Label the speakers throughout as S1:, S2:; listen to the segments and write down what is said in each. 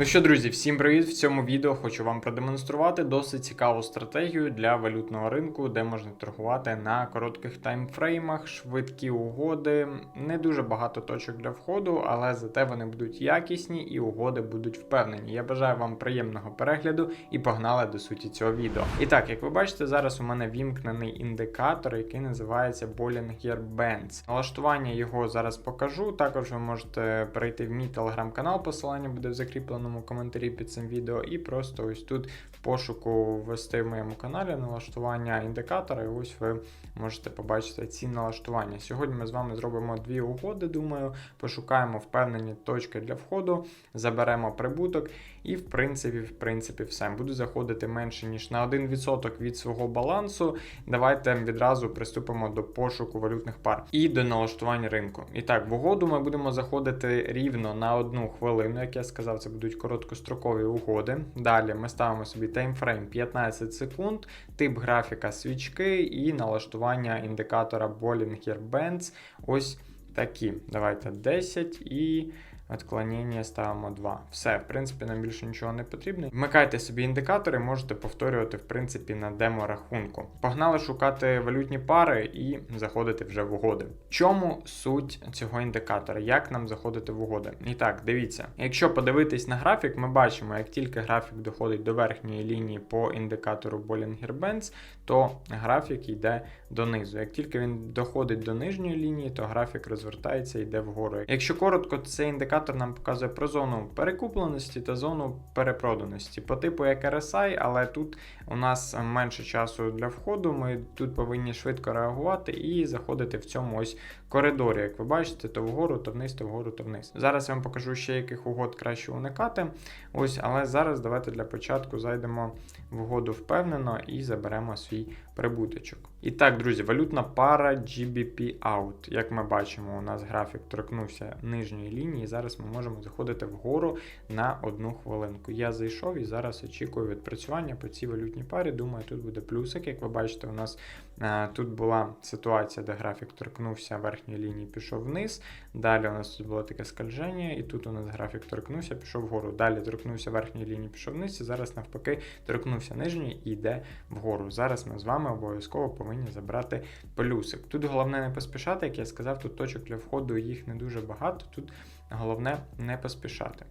S1: Ну що, друзі, всім привіт! В цьому відео хочу вам продемонструвати досить цікаву стратегію для валютного ринку, де можна торгувати на коротких таймфреймах, швидкі угоди. Не дуже багато точок для входу, але зате вони будуть якісні і угоди будуть впевнені. Я бажаю вам приємного перегляду і погнали до суті цього відео. І так, як ви бачите, зараз у мене вімкнений індикатор, який називається Bollinger Bands. Налаштування його зараз покажу. Також ви можете перейти в мій телеграм-канал, посилання буде в закріпленому коментарі під цим відео, і просто ось тут пошуку ввести в моєму каналі налаштування індикатора, і ось ви можете побачити ці налаштування. Сьогодні ми з вами зробимо дві угоди. Думаю, пошукаємо впевнені точки для входу, заберемо прибуток, і в принципі, в принципі, все. Буду заходити менше ніж на 1% від свого балансу. Давайте відразу приступимо до пошуку валютних пар і до налаштування ринку. І так, в угоду ми будемо заходити рівно на одну хвилину. Як я сказав, це будуть короткострокові угоди. Далі ми ставимо собі таймфрейм 15 секунд, тип графіка свічки і налаштування індикатора Bollinger Bands. Ось такі. Давайте 10 і. Отклонення ставимо 2. Все, в принципі, нам більше нічого не потрібно. Вмикайте собі індикатори, можете повторювати, в принципі, на демо-рахунку. Погнали шукати валютні пари і заходити вже в угоди. Чому суть цього індикатора? Як нам заходити в угоди? І так, дивіться, якщо подивитись на графік, ми бачимо, як тільки графік доходить до верхньої лінії по індикатору Bollinger Bands, то графік йде донизу. Як тільки він доходить до нижньої лінії, то графік розвертається і йде вгору. Якщо коротко, цей індикатор нам показує про зону перекупленості та зону перепроданості. По типу як RSI, але тут у нас менше часу для входу. Ми тут повинні швидко реагувати і заходити в цьому ось коридорі. Як ви бачите, то вгору, то вниз, то вгору, то вниз. Зараз я вам покажу ще яких угод краще уникати. Ось, але зараз давайте для початку зайдемо в угоду впевнено і заберемо свій прибуточок. І так, друзі, валютна пара GBP Out. Як ми бачимо, у нас графік торкнувся нижньої лінії. Зараз ми можемо заходити вгору на одну хвилинку. Я зайшов і зараз очікую відпрацювання по цій валютній парі. Думаю, тут буде плюсик. Як ви бачите, у нас а, тут була ситуація, де графік торкнувся верхньої лінії, пішов вниз. Далі у нас тут було таке скольження, і тут у нас графік торкнувся, пішов вгору. Далі торкнувся верхньої лінії, пішов вниз. І зараз навпаки торкнувся нижньої і йде вгору. Зараз ми з вами обов'язково повинні забрати плюсик. Тут головне не поспішати, як я сказав, тут точок для входу їх не дуже багато. Тут головне не поспішати.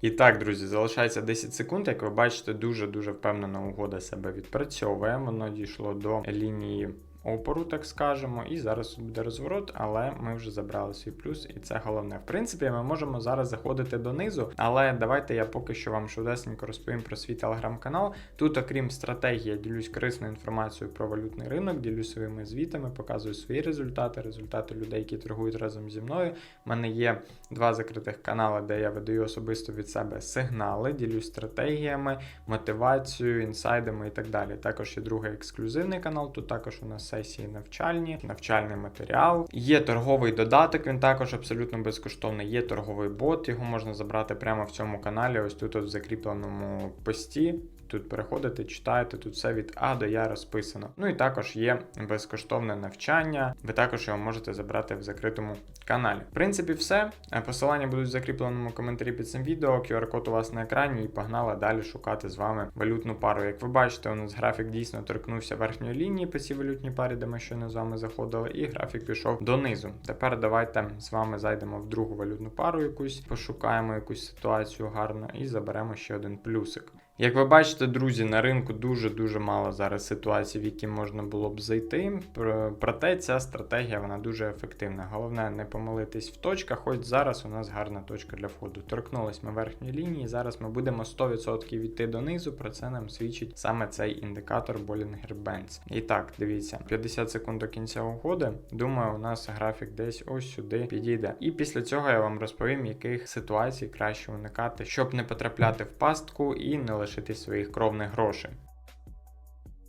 S1: І так, друзі, залишається 10 секунд. Як ви бачите, дуже-дуже впевнена угода себе відпрацьовує. Воно дійшло до лінії опору, так скажемо. І зараз тут буде розворот, але ми вже забрали свій плюс, і це головне. В принципі, ми можемо зараз заходити донизу, але давайте я поки що вам швидесенько розповім про свій телеграм-канал. Тут, окрім стратегії, я ділюсь корисною інформацією про валютний ринок, ділюсь своїми звітами, показую свої результати, результати людей, які торгують разом зі мною. У мене є два закритих канали, де я видаю особисто від себе сигнали, ділюсь стратегіями, мотивацією, інсайдами і так далі. Також є другий ексклюзивний канал. Тут також у нас сесії навчальні, навчальний матеріал. Є торговий додаток, він також абсолютно безкоштовний. Є торговий бот, його можна забрати прямо в цьому каналі. Ось тут, от в закріпленому пості. Тут переходите, читаєте, тут все від А до Я розписано. Ну і також є безкоштовне навчання. Ви також його можете забрати в закритому каналі. В принципі, все. Посилання будуть в закріпленому коментарі під цим відео. QR-код у вас на екрані, і погнали далі шукати з вами валютну пару. Як ви бачите, у нас графік дійсно торкнувся верхньої лінії по цій валютній парі, де ми щойно з вами заходили, і графік пішов донизу. Тепер давайте з вами зайдемо в другу валютну пару, якусь пошукаємо якусь ситуацію гарно і заберемо ще один плюсик. Як ви бачите, друзі, на ринку дуже-дуже мало зараз ситуацій, в які можна було б зайти. Проте ця стратегія вона дуже ефективна. Головне не помилитись в точках, хоч зараз у нас гарна точка для входу. Торкнулись ми верхньої лінії, зараз ми будемо 100% йти донизу. Про це нам свідчить саме цей індикатор Bollinger Bands. І так, дивіться, 50 секунд до кінця угоди. Думаю, у нас графік десь ось сюди підійде. І після цього я вам розповім, яких ситуацій краще уникати, щоб не потрапляти в пастку і не лишити своїх кровних грошей.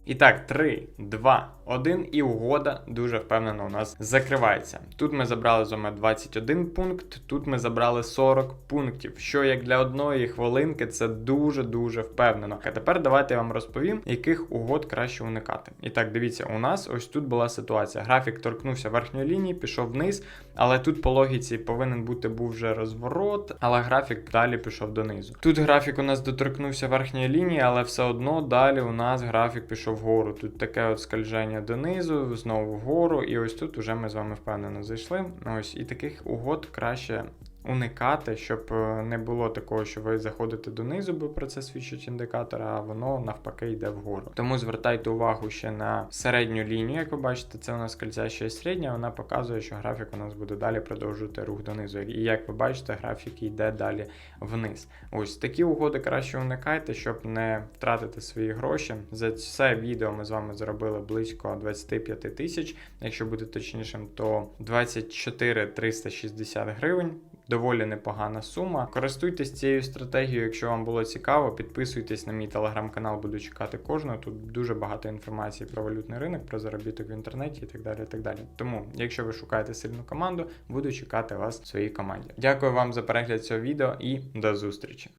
S1: І так, 3, 2, 1 і угода дуже впевнено у нас закривається. Тут ми забрали з вами 21 пункт, тут ми забрали 40 пунктів, що як для одної хвилинки це дуже-дуже впевнено. А тепер давайте я вам розповім, яких угод краще уникати. І так, дивіться, у нас ось тут була ситуація. Графік торкнувся верхньої лінії, пішов вниз, але тут по логіці повинен бути був вже розворот, але графік далі пішов донизу. Тут графік у нас доторкнувся верхньої лінії, але все одно далі у нас графік пішов вгору. Тут таке от скольження донизу, знову вгору, і ось тут уже ми з вами впевнено зайшли. Ось і таких угод краще. Уникати, щоб е, не було такого, що ви заходите донизу, бо про це свідчить індикатор, а воно навпаки йде вгору. Тому звертайте увагу ще на середню лінію, як ви бачите, це у нас скользяща і середня, вона показує, що графік у нас буде далі продовжувати рух донизу. І як ви бачите, графік йде далі вниз. Ось такі угоди краще уникайте, щоб не втратити свої гроші. За це відео ми з вами заробили близько 25 тисяч. Якщо бути точнішим, то 24 360 гривень. Доволі непогана сума. Користуйтесь цією стратегією, якщо вам було цікаво. Підписуйтесь на мій телеграм-канал, буду чекати кожного. Тут дуже багато інформації про валютний ринок, про заробіток в інтернеті і так далі. і так далі. Тому, якщо ви шукаєте сильну команду, буду чекати вас в своїй команді. Дякую вам за перегляд цього відео і до зустрічі!